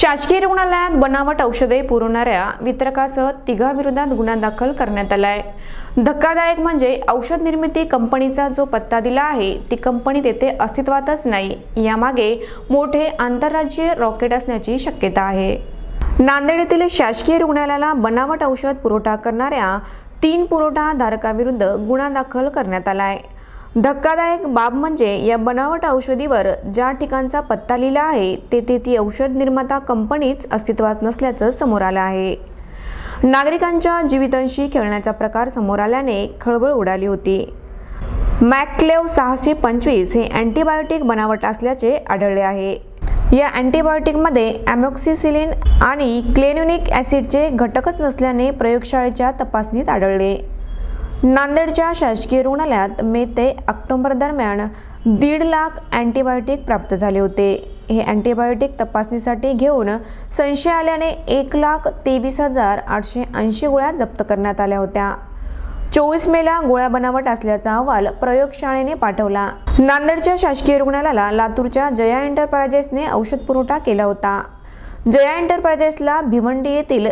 शासकीय रुग्णालयात बनावट औषधे पुरवणाऱ्या वितरकासह तिघाविरोधात गुन्हा दाखल करण्यात आलाय. धक्कादायक म्हणजे औषध निर्मिती कंपनीचा जो पत्ता दिला आहे ती कंपनी तेथे अस्तित्वातच नाही. यामागे मोठे आंतरराज्यीय रॉकेट असण्याची शक्यता आहे. नांदेड येथील शासकीय रुग्णालयाला बनावट औषध पुरवठा करणाऱ्या तीन पुरवठा धारकाविरुद्ध गुन्हा दाखल करण्यात आला आहे धक्कादायक बाब म्हणजे या बनावट औषधीवर ज्या ठिकाणचा पत्ता लिहिला आहे तेथे ती औषध निर्माता कंपनीच अस्तित्वात नसल्याचं समोर आलं आहे. नागरिकांच्या जीवितांशी खेळण्याचा प्रकार समोर आल्याने खळबळ उडाली होती. मॅकलेव सहाशे पंचवीस हे अँटीबायोटिक बनावट असल्याचे आढळले आहे. या अँटीबायोटिकमध्ये ॲमॉक्सिसिलिन आणि क्लेन्युनिक ॲसिडचे घटकच नसल्याने प्रयोगशाळेच्या तपासणीत आढळले. नांदेडच्या शासकीय रुग्णालयात मे ते ऑक्टोबर दरम्यान दीड लाख अँटीबायोटिक प्राप्त झाले होते. हे अँटीबायोटिक तपासणीसाठी घेऊन संशय आल्याने एक लाख तेवीस हजार आठशे ऐंशी गोळ्या जप्त करण्यात आल्या होत्या. चोवीस मेला गोळ्या बनावट असल्याचा अहवाल प्रयोगशाळेने पाठवला. नांदेडच्या शासकीय रुग्णालयाला लातूरच्या जया एंटरप्राइजेसने औषध पुरवठा केला होता. जया एंटरप्राइजेसला भिवंडी येथील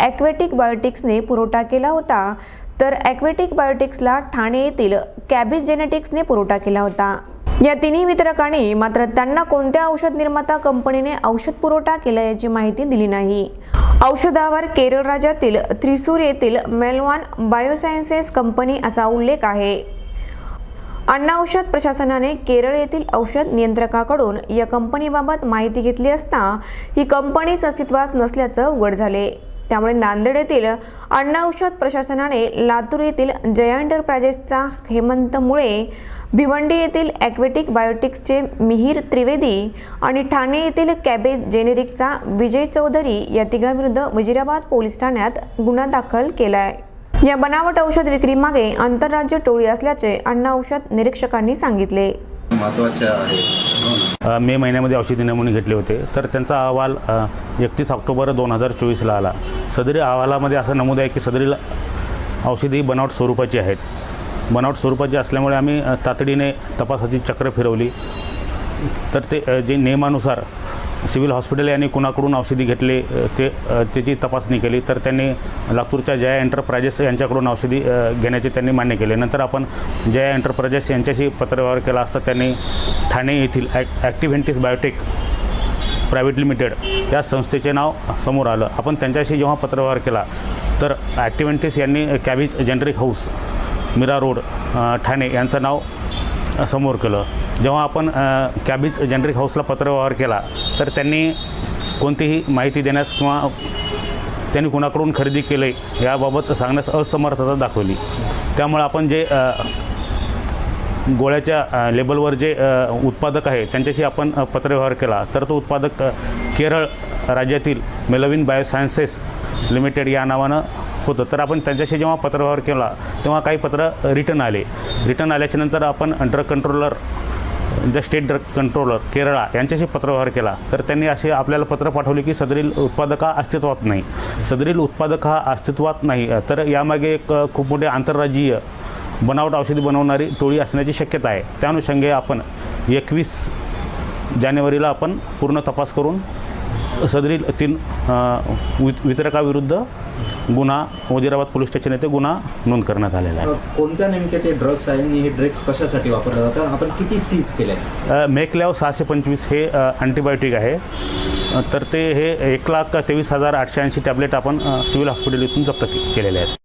ॲक्वेटिक बायोटिक्सने पुरवठा केला होता. तर ॲक्वेटिक बायोटिक्सला ठाणे येथील कॅबिज जेनेटिक्सने पुरवठा केला होता. या तिन्ही वितरकांनी मात्र त्यांना कोणत्या औषध निर्माता कंपनीने औषध पुरवठा केला याची माहिती दिली नाही. औषधावर केरळ राज्यातील त्रिसूर येथील मेलवान बायोसायन्सेस कंपनी असा उल्लेख आहे. अन्न औषध प्रशासनाने केरळ येथील औषध नियंत्रकाकडून या कंपनीबाबत माहिती घेतली असता ही कंपनीच अस्तित्वात नसल्याचं उघड झाले. त्यामुळे नांदेड येथील अन्न औषध प्रशासनाने लातूर येथील जया एंटरप्राइजेसचा हेमंत मुळे भिवंडी येथील ॲक्वेटिक बायोटिक्सचे मिहीर त्रिवेदी आणि ठाणे येथील कॅबेज जेनेरिकचा विजय चौधरी या तिघांविरुद्ध वजिराबाद पोलीस ठाण्यात गुन्हा दाखल केला आहे या बनावट औषध विक्रीमागे आंतरराज्य टोळी असल्याचे अन्न औषध निरीक्षकांनी सांगितले. महत्त्वाचे आहे. मे महिन्यामध्ये औषधी नमुने घेतले होते. तर त्यांचा अहवाल एकतीस ऑक्टोबर दोन हजार चोवीसला आला. सदरी अहवालामध्ये असं नमूद आहे की सदरील औषधी बनावट स्वरूपाची आहेत. बनावट स्वरूपाची असल्यामुळे आम्ही तातडीने तपासाची चक्र फिरवली. तर ते जे नियमानुसार सिव्हिल हॉस्पिटल यांनी कुणाकडून औषधी घेतले ते त्याची तपासणी केली तर त्यांनी लातूरच्या जया एंटरप्राइजेस यांच्याकडून औषधी घेण्याचे त्यांनी मान्य केले. नंतर आपण जया एंटरप्रायजेस यांच्याशी पत्रव्यवहार केला असता त्यांनी ठाणे येथील ॲक् ॲक्टिव्हेंटिस बायोटेक प्रायव्हेट लिमिटेड या संस्थेचे नाव समोर आलं. आपण त्यांच्याशी जेव्हा पत्रव्यवहार केला तर ॲक्टिव्हेंटिस यांनी कॅबिज generic house Mira Road Thane यांचं नाव समोर केलं. जेव्हा आपण कॅबीज जनरिक हाऊसला पत्रव्यवहार केला तर त्यांनी कोणतीही माहिती देण्यास किंवा त्यांनी कुणाकडून खरेदी केले याबाबत सांगण्यास असमर्थता दाखवली. त्यामुळे आपण जे गोळ्याच्या लेबलवर जे उत्पादक आहे त्यांच्याशी आपण पत्रव्यवहार केला. तर तो उत्पादक केरळ राज्यातील मेलविन बायोसायन्सेस लिमिटेड या नावानं होतं. तर आपण त्यांच्याशी जेव्हा पत्रव्यवहार केला तेव्हा काही पत्र रिटर्न आले. रिटर्न आल्याच्यानंतर आपण drug controller the state drug controller Kerala यांच्याशी पत्रव्यवहार केला तर त्यांनी असे आपल्याला पत्र पाठवले की सदरील उत्पादक हा अस्तित्वात नाही. सदरील उत्पादक हा अस्तित्वात नाही तर यामागे एक खूप मोठे आंतरराज्यीय बनावट औषधी बनवणारी टोळी असण्याची शक्यता आहे. त्या अनुषंगे आपण एकवीस जानेवारीला आपण पूर्ण तपास करून सदरील तीन वित वितरकाविरुद्ध गुन्हा वजिराबाद पोलीस स्टेशन येथे गुन्हा नोंद करण्यात आलेला आहे. कोणत्या नेमके ते ड्रग्स आहे आणि हे ड्रग्स कशासाठी वापरले जातात? आपण किती सीज केले अ, मेकलॅव सहाशे पंचवीस हे अँटीबायोटिक आहे. तर ते हे एक लाख तेवीस हजार आठशे ऐंशी टॅबलेट आपण सिव्हिल हॉस्पिटल इथून जप्त केलेले आहेत.